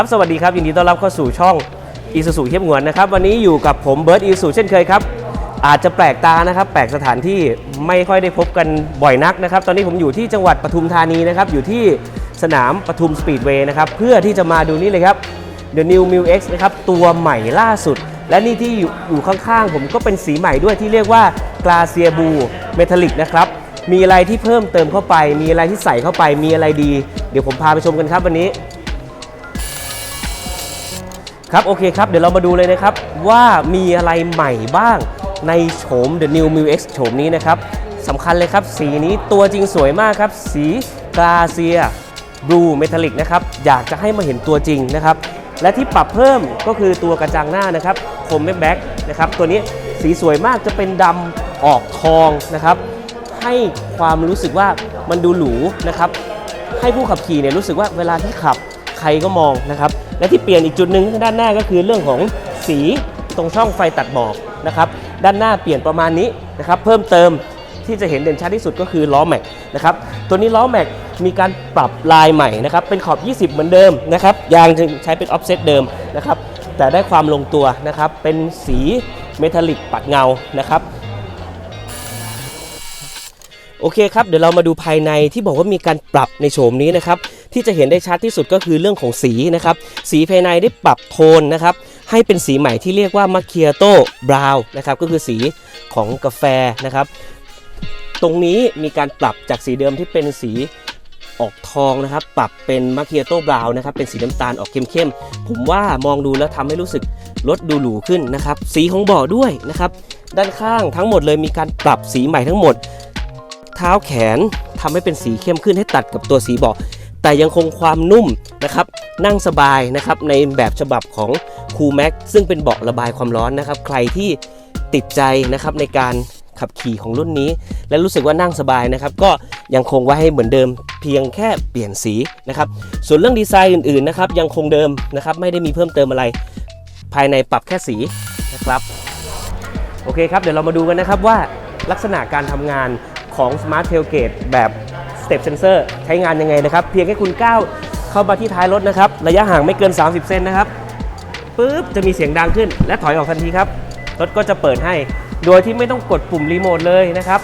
ครับสวัสดีครับยินดีต้อนรับเข้าสู่ช่องอีสุสุเข้มงวนนะครับวันนี้อยู่กับผมเบิร์ตอีสุเช่นเคยครับ อาจจะแปลกตานะครับ แปลกสถานที่ไม่ค่อยได้พบกันบ่อยนักนะครับ ตอนนี้ผมอยู่ที่จังหวัดปทุมธานีนะครับ อยู่ที่สนามปทุมสปีดเวย์นะครับเพื่อที่จะมาดูนี่เลยครับ The New m u X นะครับตัวใหม่ล่าสุด และนี่ที่อยู่อยู่ข้างๆ ผมก็เป็นสีใหม่ด้วยที่เรียกว่า Glacier Blue Metallic นะครับมีอะไรที่เพิ่มเติมเข้าไป มีอะไรที่ใส่เข้าไปมีอะไรดี เดี๋ยวผมพาไปชมกันครับวันนี้ ครับโอเคครับเดี๋ยวเรามาดูเลยนะครับ ว่ามีอะไรใหม่บ้างในโฉม The New m u X โฉมนี้นะครับสำคัญเลยครับ สีนี้ตัวจริงสวยมากครับ สีกาเซียบลูเมทัลลิกนะครับ อยากจะให้มาเห็นตัวจริงนะครับ และที่ปรับเพิ่มก็คือตัวกระจังหน้านะครับคมแม็กแบ็กนะครับตัวนี้สีสวยมากจะเป็นดำออกทองนะครับ ให้ความรู้สึกว่ามันดูหรูนะครับ ให้ผู้ขับขี่เนี่ยรู้สึกว่าเวลาที่ขับ ใครก็มองนะครับ และที่เปลี่ยนอีกจุดหนึ่งด้านหน้าก็คือเรื่องของสีตรงช่องไฟตัดหมอกนะครับด้านหน้าเปลี่ยนประมาณนี้นะครับเพิ่มเติมที่จะเห็นเด่นชัดที่สุดก็คือล้อแม็กนะครับตัวนี้ล้อแม็กมีการปรับลายใหม่นะครับเป็นขอบ 20 เหมือนเดิมนะครับยางจึงใช้เป็นออฟเซตเดิมนะครับแต่ได้ความลงตัวนะครับเป็นสีเมทัลลิกปัดเงานะครับโอเคครับ เดี๋ยวเรามาดูภายในที่บอกว่ามีการปรับในโฉมนี้นะครับ ที่จะเห็นได้ชัดที่สุดก็คือเรื่องของสีนะครับ สีภายในได้ปรับโทนนะครับ ให้เป็นสีใหม่ที่เรียกว่ามาเคียโตบราวน์นะครับ ก็คือสีของกาแฟนะครับ ตรงนี้มีการปรับจากสีเดิมที่เป็นสีออกทองนะครับ ปรับเป็นมาเคียโตบราวน์นะครับ เป็นสีน้ำตาลออกเข้มๆ ผมว่ามองดูแล้วทำให้รู้สึกลดดูหรูขึ้นนะครับ สีของเบาะด้วยนะครับ ด้านข้างทั้งหมดเลยมีการปรับสีใหม่ทั้งหมด เท้าแขนทำให้เป็นสีเข้มขึ้นให้ตัดกับตัวสีเบาะ แต่ยังคงความนุ่มนะครับนั่งสบายนะครับในแบบฉบับของคูแม็กซึ่งเป็นเบาะระบายความร้อนนะครับ ใครที่ติดใจนะครับในการขับขี่ของรุ่นนี้ และรู้สึกว่านั่งสบายนะครับ ก็ยังคงไว้ให้เหมือนเดิมเพียงแค่เปลี่ยนสีนะครับ ส่วนเรื่องดีไซน์อื่นๆนะครับยังคงเดิมนะครับ ไม่ได้มีเพิ่มเติมอะไร ภายในปรับแค่สีนะครับโอเคครับเดี๋ยวเรามาดูกันนะครับว่าลักษณะการทำงานของ Smart Tailgate แบบ Step Sensor ใช้งานยังไงนะครับ เพียงแค่คุณก้าวเข้ามาที่ท้ายรถนะครับ ระยะห่างไม่เกิน 30 เซนนะครับปุ๊บจะมีเสียงดังขึ้น และถอยออกทันทีครับ รถก็จะเปิดให้ โดยที่ไม่ต้องกดปุ่มรีโมทเลยนะครับ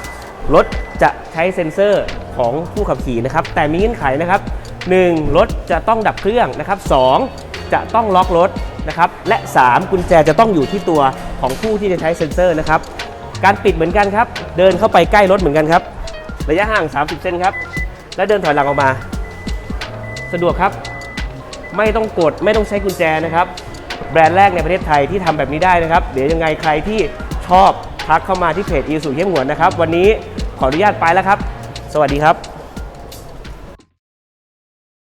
รถจะใช้เซ็นเซอร์ของผู้ขับขี่นะครับ แต่มีเงื่อนไขนะครับ 1. รถจะต้องดับเครื่องนะครับ 2. จะต้องล็อกรถนะครับ และ 3. กุญแจจะต้องอยู่ที่ตัวของผู้ที่จะใช้เซ็นเซอร์นะครับ การปิดเหมือนกันครับ เดินเข้าไปใกล้รถเหมือนกันครับ ระยะห่าง 30 เซนครับ แล้วเดินถอยหลังออกมา สะดวกครับ ไม่ต้องกดไม่ต้องใช้กุญแจนะครับ แบรนด์แรกในประเทศไทยที่ทำแบบนี้ได้นะครับ เดี๋ยวยังไงใครที่ชอบทักเข้ามาที่เพจอีสุเข้มหัวนะครับ วันนี้ขออนุญาตไปแล้วครับ สวัสดีครับ